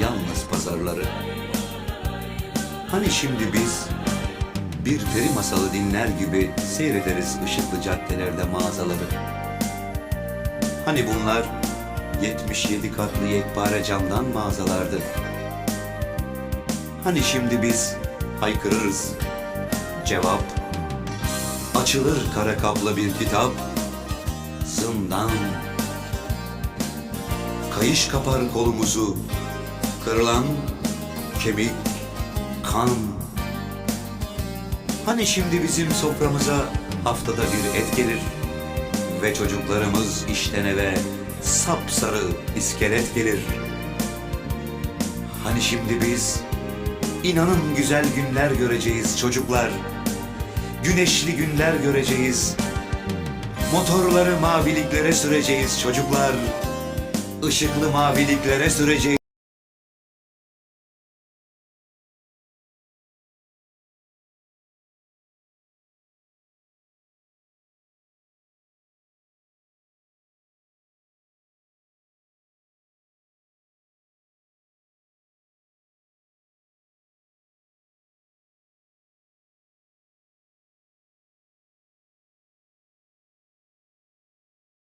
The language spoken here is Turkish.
yalnız pazarları. Hani şimdi biz bir peri masalı dinler gibi seyrederiz ışıklı caddelerde mağazaları. Hani bunlar 77 katlı yekpare camdan mağazalardı. Hani şimdi biz haykırırız. Cevap Açılır kara kaplı bir kitap Zindan Kayış kapar kolumuzu Kırılan kemik kan. Hani şimdi bizim soframıza haftada bir et gelir Ve çocuklarımız işten eve sapsarı iskelet gelir. Hani şimdi biz inanın güzel günler göreceğiz çocuklar Güneşli günler göreceğiz. Motorları maviliklere süreceğiz çocuklar Işıklı maviliklere süreceğiz